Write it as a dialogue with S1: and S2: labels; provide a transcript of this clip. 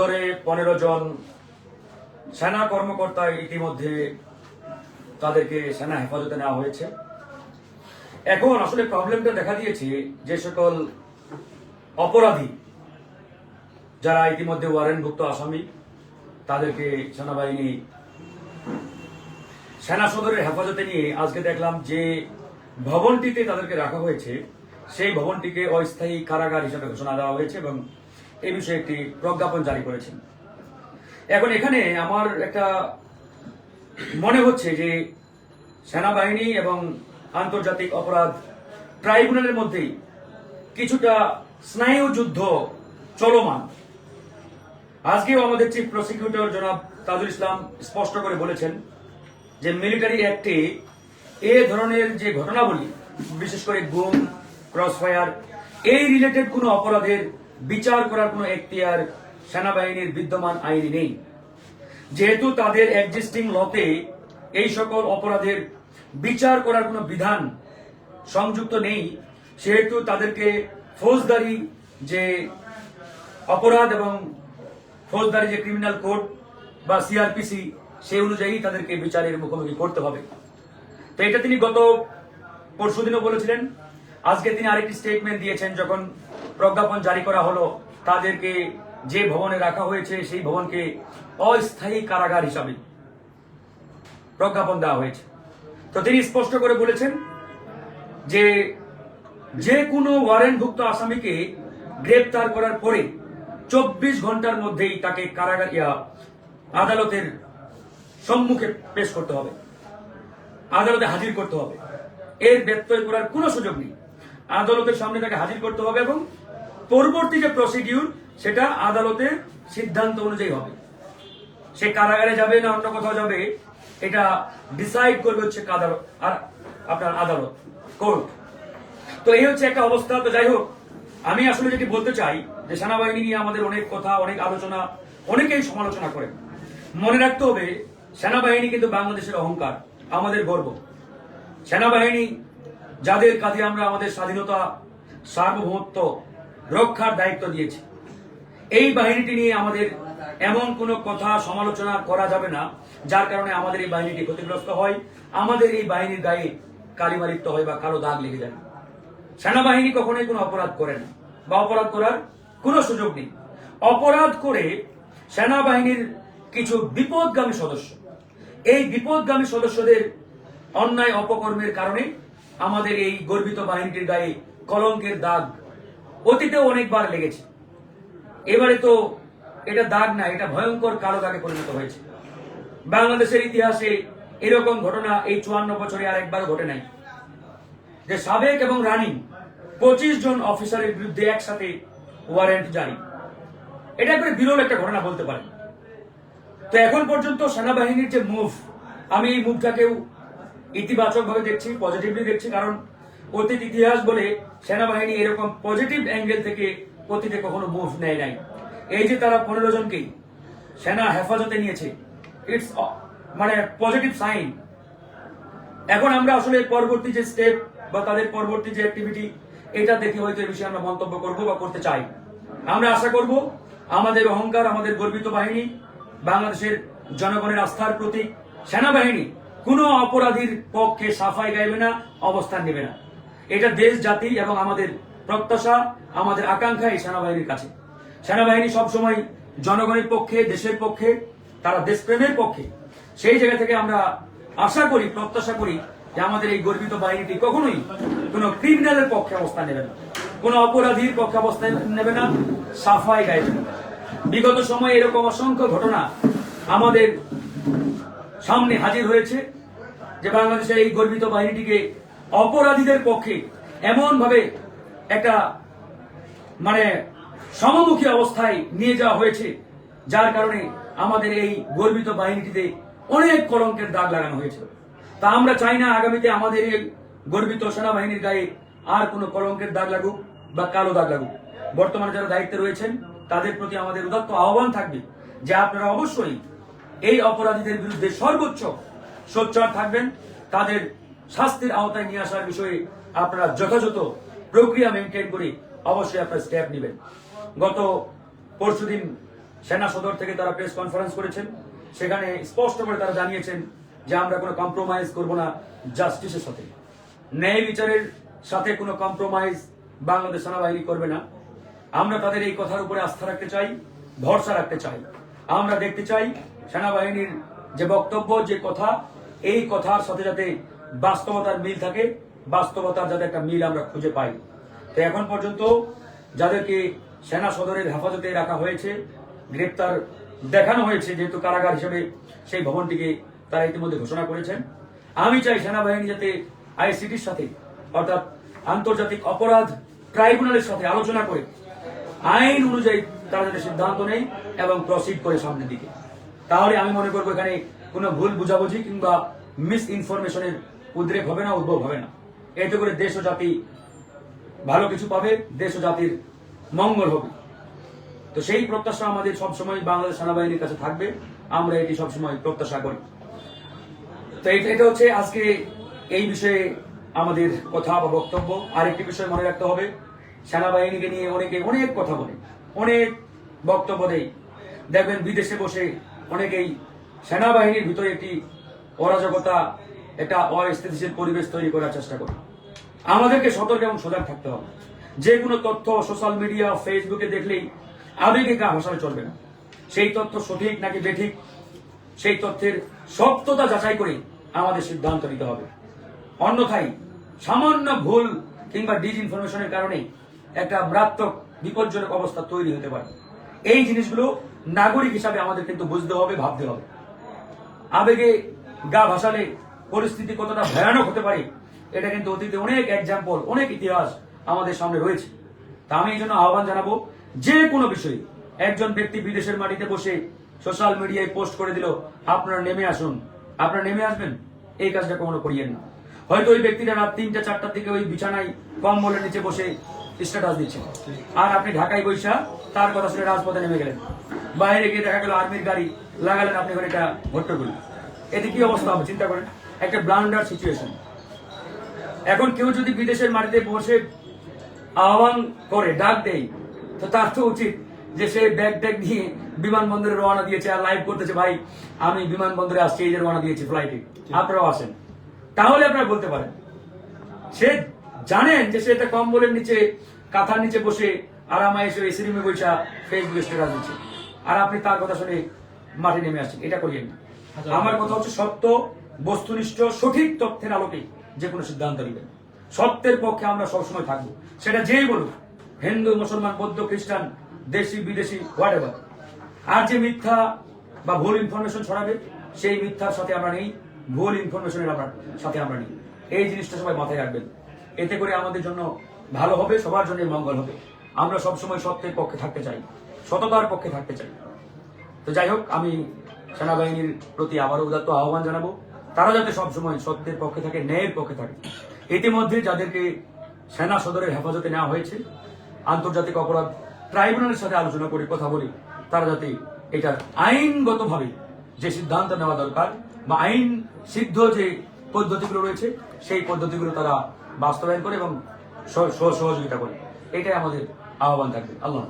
S1: ধরে পনেরো জন সেনা কর্মকর্তা ইতিমধ্যে তাদেরকে সেনা হেফাজতে নেওয়া হয়েছে। এখন আসলে প্রবলেমটা দেখা দিয়েছে যে সকল অপরাধী যারা ইতিমধ্যে ওয়ারেন্টভুক্ত আসামি, তাদেরকে সেনাবাহিনী সেনা সদরের হেফাজতে নিয়ে আজকে দেখলাম যে ভবনটিতে তাদেরকে রাখা হয়েছে, সেই ভবনটিকে অস্থায়ী কারাগার হিসেবে ঘোষণা দেওয়া হয়েছে এবং এই বিষয়ে একটি প্রজ্ঞাপন জারি করেছেন। এখন এখানে আমার একটা মনে হচ্ছে যে সেনাবাহিনী এবং আন্তর্জাতিক অপরাধ ট্রাইব্যুনালের মধ্যেই কিছুটা স্নায়ু যুদ্ধ চলমান। আজকেও আমাদের চিফ প্রসিকিউটর জনাব তাজুল ইসলাম স্পষ্ট করে বলেছেন যে মিলিটারি অ্যাক্টে এ ধরনের যে ঘটনাবলী, বিশেষ করে গুম ক্রসফায়ার, এই রিলেটেড কোনো অপরাধের বিচার করার কোনো এখতিয়ার সেনাবাহিনীর বিদ্যমান আইনে নেই। যেহেতু তাদের এক্সিস্টিং লতে এই সকল অপরাধের বিচার করার কোনো বিধান সংযুক্ত নেই, সেহেতু তাদেরকে ফৌজদারি যে অপরাধ এবং ফৌজদারি যে ক্রিমিনাল কোড বা সিআরপিসি সেই অনুযায়ী তাদেরকে বিচারের মুখোমুখি করতে হবে। তো এটা তিনি গত পরশুদিনও বলেছিলেন। আজকে তিনি আরেকটি স্টেটমেন্ট দিয়েছেন যখন প্রজ্ঞাপন জারি করা হলো, তাদেরকে যে ভবনে রাখা হয়েছে, সেই ভবনকে অস্থায়ী কারাগার হিসাবে প্রজ্ঞাপন দেওয়া হয়েছে। তো তিনি স্পষ্ট করে বলেছেন যে যে কোনো ওয়ারেন্টভুক্ত আসামিকে গ্রেপ্তার করার পরে চব্বিশ ঘণ্টার মধ্যেই তাকে কারাগার আদালতের সম্মুখে পেশ করতে হবে। আদালতে হাজির করতে হবে। এর ব্যত্যয় করার কোনো সুযোগ নেই। আদালতের সামনে তাকে হাজির করতে হবে এবং পরবর্তী যে প্রসিডিউর সেটা আদালতের সিদ্ধান্ত অনুযায়ী হবে। সে কারাগারে যাবে না অন্য কোথাও যাবে, এটা ডিসাইড করবে হচ্ছে আদালত আর আপনার আদালত কোর্ট তো এই হচ্ছে একটা অবস্থা। তো যাই হোক, আমি আসলে যেটি বলতে চাই, যে সেনাবাহিনী নিয়ে আমাদের অনেক কথা, অনেক আলোচনা, অনেকেই সমালোচনা করেন মনে রাখতে হবে, সেনাবাহিনী কিন্তু বাংলাদেশের অহংকার, আমাদের গর্ব। সেনাবাহিনী, যাদের কাঁধে আমরা আমাদের স্বাধীনতা, সার্বভৌমত্ব রক্ষার দায়িত্ব দিয়েছে। এই বাহিনীটি নিয়ে আমাদের এমন কোনো কথা সমালোচনা করা যাবে না, যার কারণে আমাদের এই বাহিনীটি ক্ষতিগ্রস্ত হয়, আমাদের এই বাহিনীর গায়ে কালিমালিপ্ত হয় বা কালো দাগ লেগে যায়। সেনাবাহিনী কখনোই কোনো অপরাধ করে না, বা অপরাধ করার কোনো সুযোগ নেই। অপরাধ করে সেনাবাহিনীর কিছু বিপদগামী সদস্য। এই বিপদগামী সদস্যদের অন্যায় অপকর্মের কারণে আমাদের এই গর্বিত বাহিনীটির গায়ে কলঙ্কের দাগ অতীতেও অনেকবার লেগেছে। এবারে তো এটা দাগ না, এটা ভয়ঙ্কর কালো দাগে পরিণত হয়েছে। বাংলাদেশের ইতিহাসে এরকম ঘটনা এই চুয়ান্ন বছরে আর একবার ঘটে নাই। যে সাবেক এবং রানিং পঁচিশ জন অফিসারের বিরুদ্ধে একসাথে ওয়ারেন্ট জারি। এটা একবারে বিরল একটা ঘটনা বলতে পারেন। তো এখন পর্যন্ত সেনাবাহিনীর যে মুভ, আমি এই মুভটাকেও ইতিবাচকভাবে দেখছি পজিটিভলি দেখছি, কারণ অতীত ইতিহাস বলে সেনাবাহিনী এরকম পজিটিভ অ্যাঙ্গেল থেকে অতীতে কখনো মুভ নেয় নাই। এই যে তারা পনেরো জনকেই সেনা হেফাজতে নিয়েছে ইটস মানে পজিটিভ সাইন এখন আমরা আসলে পরবর্তী যে স্টেপ বা তাদের পরবর্তী যে অ্যাক্টিভিটি এটা দেখে হয়তো এই বিষয়ে আমরা মন্তব্য করব বা করতে চাই। আমরা আশা করব আমাদের অহংকার, আমাদের গর্বিত বাহিনী, বাংলাদেশের জনগণের আস্থার প্রতীক, সেনাবাহিনী কোনো অপরাধীর পক্ষে সাফাই গাইবে না, অবস্থান নেবে না। এটা দেশ, জাতি এবং আমাদের প্রত্যাশা, আমাদের আকাঙ্ক্ষা এই সেনাবাহিনীর কাছে। সেনাবাহিনী সবসময় জনগণের পক্ষে, দেশের পক্ষে, তারা দেশপ্রেমের পক্ষে। সেই জায়গা থেকে আমরা আশা করি, প্রত্যাশা করি যে আমাদের এই গর্বিত বাহিনীটি কখনোই কোনো ক্রিমিনালের পক্ষে অবস্থান নেবে না। কোনো অপরাধীর পক্ষে অবস্থান নেবে না। সাফাই গাইবে না। বিগত সময়ে এরকম অসংখ্য ঘটনা আমাদের সামনে হাজির হয়েছে যে বাংলাদেশের এই গর্বিত বাহিনীটিকে অপরাধীদের পক্ষে এমন ভাবে একটা মানে সমমুখী অবস্থায় নিয়ে যাওয়া হয়েছে, যার কারণে আমাদের এই গর্বিত বাহিনীটিতে অনেক কলঙ্কের দাগ লাগানো হয়েছে। তা আমরা চাই না আগামীতে আমাদের এই গর্বিত সেনাবাহিনীর গায়ে আর কোনো কলঙ্কের দাগ লাগুক বা কালো দাগ লাগুক। বর্তমানে যারা দায়িত্বে রয়েছেন, তাদের প্রতি আমাদের উদাত্ত আহ্বান থাকবে যে আপনারা অবশ্যই এই অপরাধীদের বিরুদ্ধে সর্বোচ্চ সোচ্চার থাকবেন, তাদের শাস্তির আওতায় নিয়ে আসার বিষয়ে আপনারা যথাযথ প্রক্রিয়া মেনটেন করে অবশ্যই আপনারা স্টেপ নেবেন। গত পরশুদিন সেনা সদর থেকে তারা প্রেস কনফারেন্স করেছেন। সেখানে স্পষ্ট করে তারা জানিয়েছেন যে আমরা কোনো কম্প্রোমাইজ করব না জাস্টিসের সাথে। ন্যায় বিচারের সাথে কোনো কম্প্রোমাইজ বাংলাদেশ সেনাবাহিনী করবে না। আমরা তাদের এই কথার উপরে আস্থা রাখতে চাই, ভরসা রাখতে চাই। আমরা দেখতে চাই সেনাবাহিনীর যে বক্তব্য, যে কথা, এই কথার সাথে যাতে বাস্তবতার মিল থাকে, বাস্তবতার যাতে একটা মিল আমরা খুঁজে পাই। তো এখন পর্যন্ত যাদেরকে সেনা সদরের হেফাজতে রাখা হয়েছে, গ্রেপ্তার দেখানো হয়েছে, যেহেতু কারাগার হিসেবে সেই ভবনটিকে তারা ইতিমধ্যে ঘোষণা করেছেন। আমি চাই সেনাবাহিনী যাতে আইসিটির সাথে, অর্থাৎ আন্তর্জাতিক অপরাধ ট্রাইব্যুনালের সাথে আলোচনা করে, আইন অনুযায়ী তারা যাতে সিদ্ধান্ত নেয় এবং প্রসিড করে সামনের দিকে। তাহলে আমি মনে করব এখানে কোনো ভুল বুঝাবুঝি কিংবা মিস ইনফরমেশনের উদ্রেক হবে না, উদ্ভব হবে না। এতে করে দেশ ও জাতি ভালো কিছু পাবে, দেশ ও জাতির মঙ্গল হবে। তো সেই প্রত্যাশা আমাদের সবসময় বাংলাদেশ সেনাবাহিনীর কাছে থাকবে, আমরা এটি সবসময় প্রত্যাশা করি। তো এটা হচ্ছে আজকে এই বিষয়ে আমাদের কথা বা বক্তব্য। আরেকটি বিষয় মনে রাখতে হবে, সেনাবাহিনীকে নিয়ে অনেকে অনেক কথা বলে, অনেক বক্তব্য দেয়। দেখবেন বিদেশে বসে অনেকেই সেনাবাহিনীর ভিতরে একটি অরাজকতা একটা অস্থিতিশীল পরিবেশ তৈরি করার চেষ্টা করে। আমাদেরকে সতর্ক এবং সজাগ থাকতে হবে। যে কোনো তথ্য সোশ্যাল মিডিয়া ফেসবুকে দেখলেই আবেগে গা ভাসালে চলবে না। সেই তথ্য সঠিক নাকি বেঠিক, সেই তথ্যের সত্যতা যাচাই করে আমাদের সিদ্ধান্ত নিতে হবে। অন্যথায় সামান্য ভুল কিংবা ডিজ ইনফরমেশনের কারণে একটা মারাত্মক বিপজ্জনক অবস্থা তৈরি হতে পারে। এই জিনিসগুলো নাগরিক হিসাবে আমাদের কিন্তু বুঝতে হবে, ভাবতে হবে। আবেগে গা ভাসালে পরিস্থিতি কতটা ভয়ানক হতে পারে, এটা কিন্তু অতীতে অনেক এক্সাম্পল অনেক ইতিহাস আমাদের সামনে রয়েছে। তা আমি এই জন্য আহ্বান জানাব, যে কোনো বিষয়ে একজন ব্যক্তি বিদেশের মাটিতে বসে সোশ্যাল মিডিয়ায় পোস্ট করে দিল, আপনারা নেমে আসুন। আপনারা নেমে আসবেন, এই কাজটা কখনো করিয়েন না। হয়তো ওই ব্যক্তিটা রাত তিনটা, চারটার দিকে ওই বিছানায় কম্বলের নিচে বসে স্ট্যাটাস দিচ্ছে আর আপনি ঢাকায় বৈশা, তার কথা শুনে রাজপথে নেমে গেলেন। বাইরে গিয়ে দেখা গেল, আর্মির গাড়ি লাগালেন, আপনি ওখানে একটা হট্টগোল এতে কি অবস্থা হবে, চিন্তা করেন? একটা ব্লান্ডার সিচুয়েশন এখন কেউ যদি বিদেশের মাটিতে বসে আহ্বান করে ডাক দেয় তো তার তো উচিত যে সে ব্যাগ ট্যাগ নিয়ে বিমানবন্দরে রওনা দিয়েছে আর লাইভ করতেছে ভাই আমি বিমানবন্দরে আসছি এই যে রওনা দিয়েছি ফ্লাইটে আপনারাও আসেন। তাহলে আপনারা বলতে পারেন সে জানেন যে সে একটা কম্বলের নিচে কাঁথার নিচে বসে আরামায় এসে এসি রুমে বসে ফেসবুকে স্ট্যাটাস দিচ্ছে। আর আপনি তার কথা শুনে মাঠে নেমে আসছেন। এটা করিয়েন না। আমার কথা হচ্ছে সত্য। বস্তুনিষ্ঠ, সঠিক তথ্যের আলোকে যে কোনো সিদ্ধান্ত নেবেন। সত্যের পক্ষে আমরা সবসময় থাকব। সেটা যেই বলুক, হিন্দু, মুসলমান, বৌদ্ধ, খ্রিস্টান, দেশি, বিদেশি হোয়াট এভার আর যে মিথ্যা বা ভুল ইনফরমেশন ছড়াবে, সেই মিথ্যার সাথে আমরা নেই, ভুল ইনফরমেশনের আমরা সাথে আমরা নেই। এই জিনিসটা সবাই মাথায় রাখবেন। এতে করে আমাদের জন্য ভালো হবে, সবার জন্য মঙ্গল হবে। আমরা সবসময় সত্যের পক্ষে থাকতে চাই, সততার পক্ষে থাকতে চাই। তো যাই হোক, আমি সেনাবাহিনীর প্রতি আবারও উদাত্ত আহ্বান জানাব। তারা যাতে সবসময় সত্যের পক্ষে থাকে, ন্যায়ের পক্ষে থাকে। ইতিমধ্যে যাদেরকে সেনা সদরের হেফাজতে নেওয়া হয়েছে, আন্তর্জাতিক অপরাধ ট্রাইব্যুনালের সাথে আলোচনা করে কথা বলি তারা যাতে এটা আইনগতভাবে যে সিদ্ধান্ত নেওয়া দরকার বা আইন সিদ্ধ যে পদ্ধতিগুলো রয়েছে, সেই পদ্ধতিগুলো তারা বাস্তবায়ন করে এবং সহ- সহযোগিতা করে। এটাই আমাদের আহ্বান থাকবে। আল্লাহ